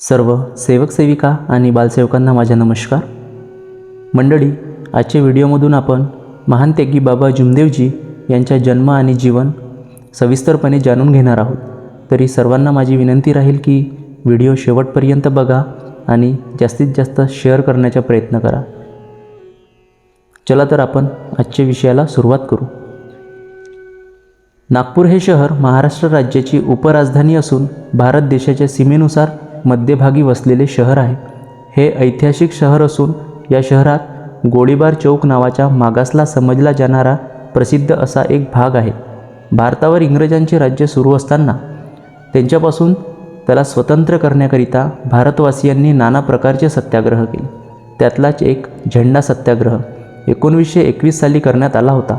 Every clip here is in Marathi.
सर्व सेवक सेविका आणि बालसेवकांना माझा नमस्कार. मंडळी आजच्या व्हिडिओमधून आपण महान त्यागी बाबा जुमदेवजी यांच्या जन्म आणि जीवन सविस्तरपणे जाणून घेणार आहोत. तरी सर्वांना माझी विनंती राहील की व्हिडिओ शेवटपर्यंत बघा आणि जास्तीत जास्त शेअर करण्याचा प्रयत्न करा. चला तर आपण आजच्या विषयाला सुरुवात करू. नागपूर हे शहर महाराष्ट्र राज्याची उपराजधानी असून भारत देशाच्या सीमेनुसार मध्यभागी वसलेले शहर आहे. हे ऐतिहासिक शहर असून या शहरात गोळीबार चौक नावाच्या मागासला समजला जाणारा प्रसिद्ध असा एक भाग आहे. भारतावर इंग्रजांचे राज्य सुरू असताना त्यांच्यापासून त्याला स्वतंत्र करण्याकरिता भारतवासियांनी नाना प्रकारचे सत्याग्रह केले. त्यातलाच एक झेंडा सत्याग्रह एकोणवीसशे एकवीस साली करण्यात आला होता.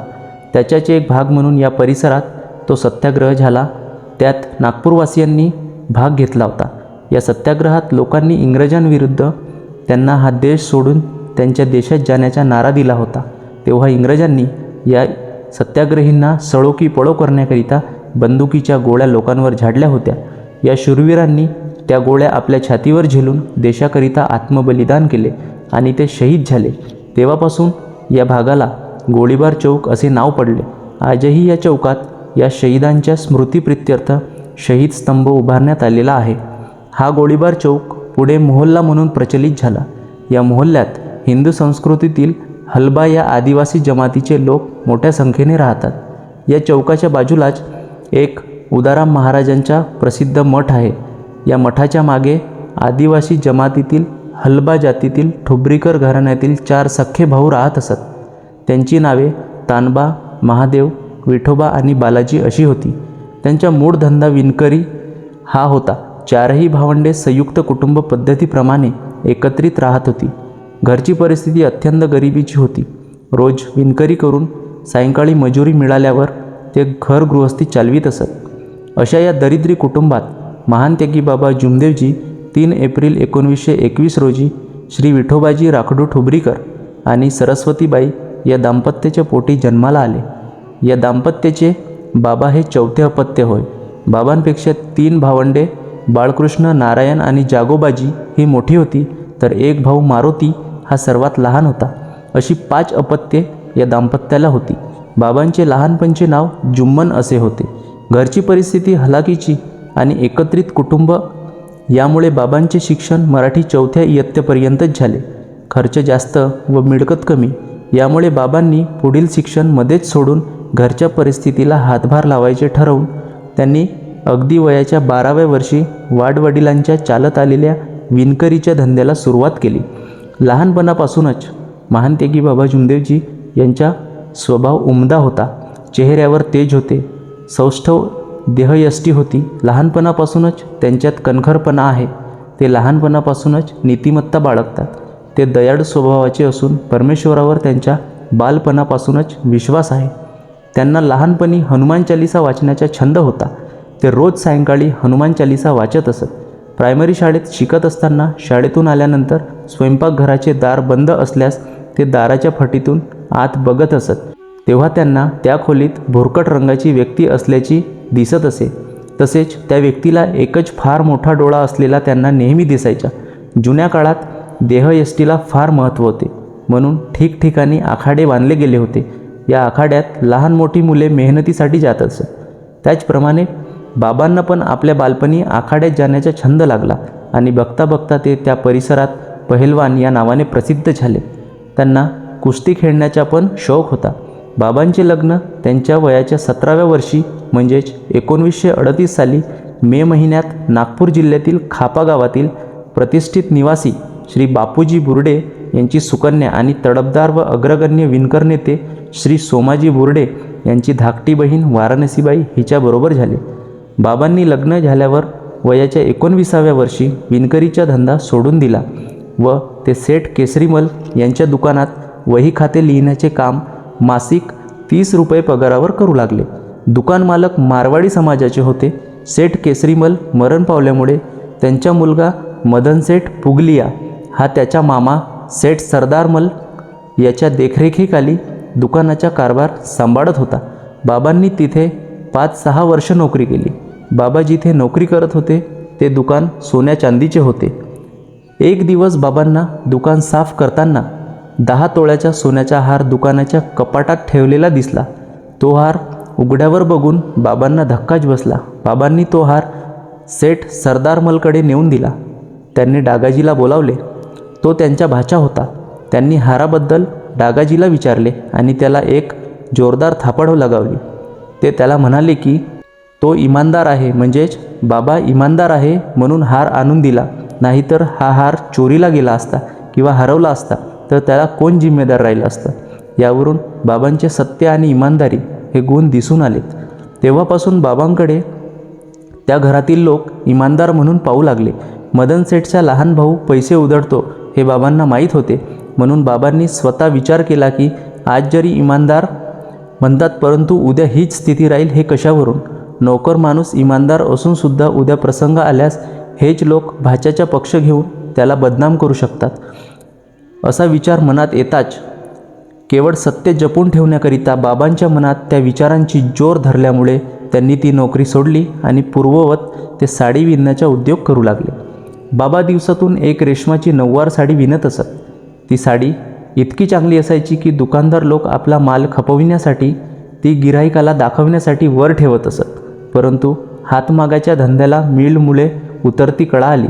त्याच्याचे एक भाग म्हणून या परिसरात तो सत्याग्रह झाला. त्यात नागपूरवासियांनी भाग घेतला होता. या सत्याग्रहात लोकांनी इंग्रजांविरुद्ध त्यांना हा देश सोडून त्यांच्या देशात जाण्याचा नारा दिला होता. तेव्हा इंग्रजांनी या सत्याग्रहींना सळो की पळो करण्याकरिता बंदुकीच्या गोळ्या लोकांवर झाडल्या होत्या. या शूरवीरांनी त्या गोळ्या आपल्या छातीवर झेलून देशाकरिता आत्मबलिदान केले आणि ते शहीद झाले. तेव्हापासून या भागाला गोळीबार चौक असे नाव पडले. आजही या चौकात या शहीदांच्या स्मृतीप्रित्यर्थ शहीद स्तंभ उभारण्यात आलेला आहे. हा गोळीबार चौक पुढे मोहल्ला म्हणून प्रचलित झाला. या मोहल्ल्यात हिंदू संस्कृतीतील हलबा या आदिवासी जमातीचे लोक मोठ्या संख्येने राहतात. या चौकाच्या बाजूलाच एक उदाराम महाराजांचा प्रसिद्ध मठ आहे. या मठाच्या मागे आदिवासी जमातीतील हलबा जातीतील ठुबरीकर घराण्यातील चार सख्खे भाऊ राहत असत. त्यांची नावे तानबा महादेव विठोबा आणि बालाजी अशी होती. त्यांचा मूळ धंदा विणकरी हा होता. चारही भावंडे संयुक्त कुटुंब पद्धतीप्रमाणे एकत्रित राहत होती. घरची परिस्थिती अत्यंत गरिबीची होती. रोज विणकरी करून सायंकाळी मजुरी मिळाल्यावर ते घर गृहस्थी चालवीत असत. अशा या दरिद्री कुटुंबात महान त्यागी बाबा जुमदेवजी तीन एप्रिल एकोणवीसशे एकवीस रोजी श्री विठोबाजी राखडू ठुबरीकर आणि सरस्वतीबाई या दाम्पत्याच्या पोटी जन्माला आले. या दाम्पत्याचे बाबा हे चौथे अपत्य होय. बाबांपेक्षा तीन भावंडे बाळकृष्ण नारायण आणि जागोबाजी ही मोठी होती तर एक भाऊ मारुती हा सर्वात लहान होता. अशी पाच अपत्ये या दाम्पत्याला होती. बाबांचे लहानपणचे नाव जुम्मन असे होते. घरची परिस्थिती हलाखीची आणि एकत्रित कुटुंब यामुळे बाबांचे शिक्षण मराठी चौथ्या इयत्तेपर्यंतच झाले. खर्च जास्त व मिळकत कमी यामुळे बाबांनी पुढील शिक्षण मध्येच सोडून घरच्या परिस्थितीला हातभार लावायचे ठरवून त्यांनी अगदी वयाच्या बाराव्या वर्षी वाडवडिलांच्या चालत आलेल्या विणकरीच्या धंद्याला सुरुवात केली. लहानपणापासूनच महानतेगी बाबा जुमदेवजी यांचा स्वभाव उमदा होता. चेहऱ्यावर तेज होते. सौष्ठव देहयष्टी होती. लहानपणापासूनच त्यांच्यात कणखरपणा आहे. ते लहानपणापासूनच नीतिमत्ता बाळगतात. ते दयाळू स्वभावाचे असून परमेश्वरावर त्यांच्या बालपणापासूनच विश्वास आहे. त्यांना लहानपणी हनुमान चालिसा वाचण्याचा छंद होता. ते रोज सायंकाळी हनुमान चालिसा वाचत असत. प्रायमरी शाळेत शिकत असताना शाळेतून आल्यानंतर स्वयंपाकघराचे दार बंद असल्यास ते दाराच्या फटीतून आत बघत असत. तेव्हा त्यांना त्या खोलीत भुरकट रंगाची व्यक्ती असल्याची दिसत असे. तसेच त्या व्यक्तीला एकच फार मोठा डोळा असलेला त्यांना नेहमी दिसायचा जुन्या काळात देहयष्टीला फार महत्त्व होते. म्हणून ठिकठिकाणी आखाडे बांधले गेले होते. या आखाड्यात लहान मोठी मुले मेहनतीसाठी जात असत. त्याचप्रमाणे बाबांना पण आपल्या बालपणी आखाड्यात जाण्याचा छंद लागला आणि बघता बघता ते त्या परिसरात पहलवान या नावाने प्रसिद्ध झाले. त्यांना कुस्ती खेळण्याचा पण शौक होता. बाबांचे लग्न त्यांच्या वयाच्या सतराव्या वर्षी म्हणजेच एकोणवीसशे अडतीस साली मे महिन्यात नागपूर जिल्ह्यातील खापा गावातील प्रतिष्ठित निवासी श्री बापूजी बुर्डे यांची सुकन्या आणि तडबदार व अग्रगण्य विणकर नेते श्री सोमाजी बुर्डे यांची धाकटी बहीण वाराणसीबाई हिच्याबरोबर झाले. बाबांनी लग्न झाल्यावर वयाच्या एकोणविसाव्या वर्षी विणकरीचा धंदा सोडून दिला व ते सेठ केसरीमल यांच्या दुकानात वही खाते लिहिण्याचे काम मासिक तीस रुपये पगारावर करू लागले. दुकान मालक मारवाडी समाजाचे होते. सेठ केसरीमल मरण पावल्यामुळे त्यांचा मुलगा मदन सेठ पुगलिया हा त्याचा मामा सेठ सरदारमल याच्या देखरेखीखाली दुकानाचा कारभार सांभाळत होता. बाबांनी तिथे पाच सहा वर्ष नोकरी केली. बाबा जिथे नोकरी करत होते ते दुकान सोन्या चांदीचे होते. एक दिवस बाबांना दुकान साफ करताना दहा तोळ्याच्या सोन्याचा हार दुकानाच्या कपाटात ठेवलेला दिसला. तो हार उघड्यावर बघून बाबांना धक्काच बसला. बाबांनी तो हार सेठ सरदारमलकडे नेऊन दिला. त्यांनी डागाजीला बोलावले. तो त्यांच्या भाचा होता. त्यांनी हाराबद्दल डागाजीला विचारले आणि त्याला एक जोरदार थापड लगावली. ते त्याला म्हणाले की तो इमानदार आहे म्हणजेच बाबा इमानदार आहे म्हणून हार आणून दिला. नाहीतर हा हार चोरीला गेला असता किंवा हरवला असता तर त्याला कोण जिम्मेदार राहिलं असतं? यावरून बाबांचे सत्य आणि इमानदारी हे गुण दिसून आलेत तेव्हापासून बाबांकडे त्या घरातील लोक इमानदार म्हणून पाहू लागले. मदन सेठचा लहान भाऊ पैसे उधळतो हे बाबांना माहीत होते. म्हणून बाबांनी स्वतः विचार केला की आज जरी इमानदार म्हणतात परंतु उद्या हीच स्थिती राहील हे कशावरून? नोकर माणूस इमानदार असूनसुद्धा उद्या प्रसंग आल्यास हेच लोक भाच्याचा पक्ष घेऊन त्याला बदनाम करू शकतात. असा विचार मनात येताच केवळ सत्य जपून ठेवण्याकरिता बाबांच्या मनात त्या विचारांची जोर धरल्यामुळे त्यांनी ती नोकरी सोडली आणि पूर्ववत ते साडी विणण्याचा उद्योग करू लागले. बाबा दिवसातून एक रेशमाची नऊवार साडी विणत असत. ती साडी इतकी चांगली असायची की दुकानदार लोक आपला माल खपविण्यासाठी ती गिराहिकाला दाखवण्यासाठी वर ठेवत असत. परंतु हातमागाच्या धंद्याला मिलमुळे उतरती कळा आली.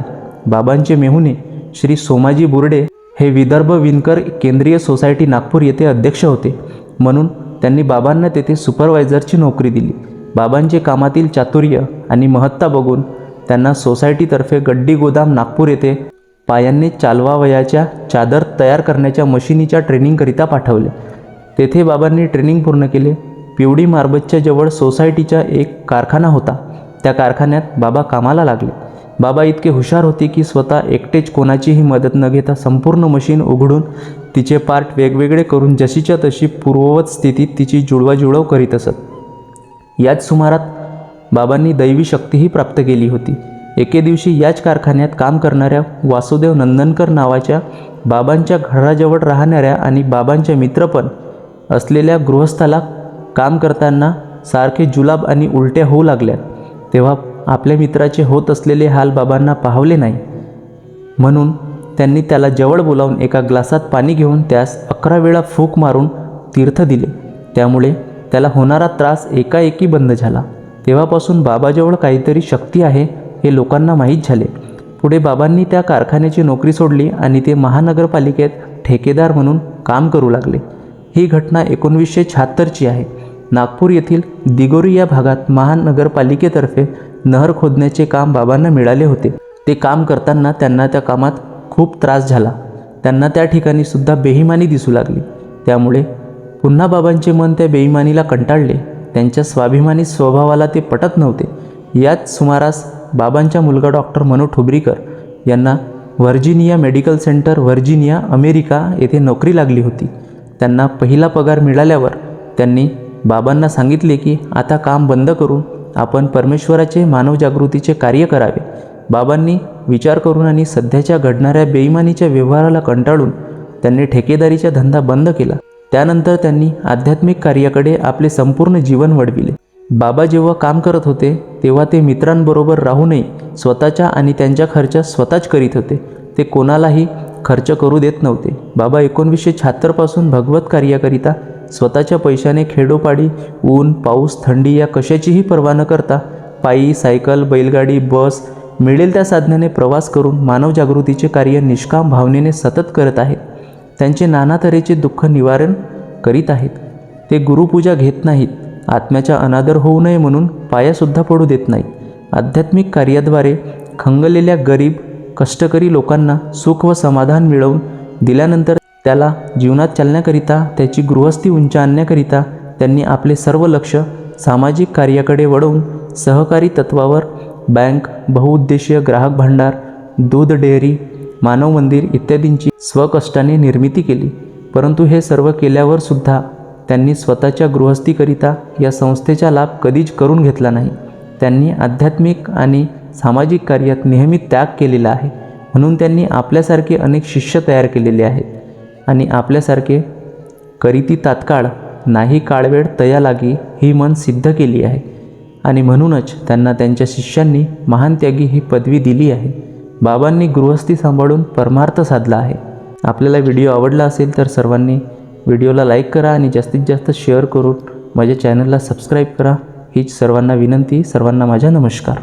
बाबांचे मेहुणे श्री सोमाजी बुर्डे हे विदर्भ विणकर केंद्रीय सोसायटी नागपूर येथे अध्यक्ष होते. म्हणून त्यांनी बाबांना तेथे सुपरवायझरची नोकरी दिली. बाबांचे कामातील चातुर्य आणि महत्ता बघून त्यांना सोसायटीतर्फे गड्डी गोदाम नागपूर येथे पायांनी चालवावयाच्या चादर तयार करण्याच्या मशिनीच्या ट्रेनिंगकरिता पाठवले. तेथे बाबांनी ट्रेनिंग पूर्ण केले. पिवडी मार्बतच्या जवळ सोसायटीचा एक कारखाना होता. त्या कारखान्यात बाबा कामाला लागले. बाबा इतके हुशार होते की स्वतः एकटेच कोणाचीही मदत न घेता संपूर्ण मशीन उघडून तिचे पार्ट वेगवेगळे करून जशीच्या तशी पूर्ववत स्थितीत तिची जुळवाजुळव करीत असत. याच सुमारात बाबांनी दैवी शक्तीही प्राप्त केली होती. एके दिवशी याच कारखान्यात काम करणाऱ्या वासुदेव नंदनकर नावाच्या बाबांच्या घराजवळ राहणाऱ्या आणि बाबांच्या मित्रपण असलेल्या गृहस्थाला काम करताना सारखे जुलाब आणि उलट्या होऊ लागल्या तेव्हा आपल्या मित्राचे होत असलेले हाल बाबांना पाहवले नाही. म्हणून त्यांनी त्याला जवळ बोलावून एका ग्लासात पाणी घेऊन त्यास अकरा वेळा फूक मारून तीर्थ दिले. त्यामुळे त्याला होणारा त्रास एकाएकी बंद झाला. तेव्हापासून बाबाजवळ काहीतरी शक्ती आहे हे लोकांना माहीत झाले. पुढे बाबांनी त्या कारखान्याची नोकरी सोडली आणि ते महानगरपालिकेत ठेकेदार म्हणून काम करू लागले. ही घटना एकोणवीसशे शहात्तरची आहे. नागपूर येथील दिगोरी या भागात महानगरपालिकेतर्फे नहर खोदण्याचे काम बाबांना मिळाले होते. ते काम करताना त्यांना त्या कामात खूप त्रास झाला. त्यांना त्या ठिकाणी सुद्धा बेईमानी दिसू लागली. त्यामुळे पुन्हा बाबांचे मन त्या बेईमानीला कंटाळले. त्यांच्या स्वाभिमानी स्वभावाला ते पटत नव्हते. याच सुमारास बाबांचा मुलगा डॉक्टर मनू ठुबरीकर यांना Virginia medical centre Virginia America येथे नोकरी लागली होती. त्यांना पहिला पगार मिळाल्यावर त्यांनी बाबांना सांगितले की आता काम बंद करून आपण परमेश्वराचे मानवजागृतीचे कार्य करावे. बाबांनी विचार करून आणि सध्याच्या घडणाऱ्या बेईमानीच्या व्यवहाराला कंटाळून त्यांनी ठेकेदारीचा धंदा बंद केला. त्यानंतर त्यांनी आध्यात्मिक कार्याकडे आपले संपूर्ण जीवन वडविले. बाबा जेव्हा काम करत होते तेव्हा ते मित्रांबरोबर राहूनही स्वतःच्या आणि त्यांच्या खर्च स्वतःच करीत होते. ते कोणालाही खर्च करू देत नव्हते. बाबा एकोणवीसशे शहात्तरपासून भगवत कार्याकरिता स्वतःच्या पैशाने खेडोपाडी ऊन पाऊस थंडी या कशाचीही पर्वा न करता पायी सायकल बैलगाडी बस मिळेल त्या साधनाने प्रवास करून मानवजागृतीचे कार्य निष्काम भावनेने सतत करत आहेत. त्यांचे नाना तऱ्हेचे दुःख निवारण करीत आहेत. ते गुरुपूजा घेत नाहीत. आत्म्याचा अनादर होऊ नये म्हणून पायासुद्धा पडू देत नाहीत. आध्यात्मिक कार्याद्वारे खंगलेल्या गरीब कष्टकरी लोकांना सुख व समाधान मिळवून दिल्यानंतर त्याला जीवनात चालण्याकरिता त्याची गृहस्थी उंच आणण्याकरिता त्यांनी आपले सर्व लक्ष सामाजिक कार्याकडे वळवून सहकारी तत्वावर बँक बहुउद्देशीय ग्राहक भांडार दूध डेअरी मानव मंदिर इत्यादींची स्वकष्टाने निर्मिती केली. परंतु हे सर्व केल्यावर सुद्धा त्यांनी स्वतःच्या गृहस्थीकरिता या संस्थेचा लाभ कधीच करून घेतला नाही. त्यांनी आध्यात्मिक आणि सामाजिक कार्यात नेहमी त्याग केलेला आहे. म्हणून त्यांनी आपल्यासारखे अनेक शिष्य तयार केलेले आहेत. आणि आपल्यासारखे करीती तात्काळ नाही काळवेळ तया लागी ही मन सिद्ध केली आहे. आणि म्हणूनच त्यांना त्यांच्या शिष्यांनी महान त्यागी ही पदवी दिली आहे. बाबांनी गृहस्थी सांभाळून परमार्थ साधला आहे. आपल्याला व्हिडिओ आवडला असेल तर सर्वांनी व्हिडिओला लाईक करा आणि जास्तीत जास्त शेअर करून माझ्या चॅनलला सबस्क्राईब करा. हीच सर्वांना विनंती. सर्वांना माझा नमस्कार.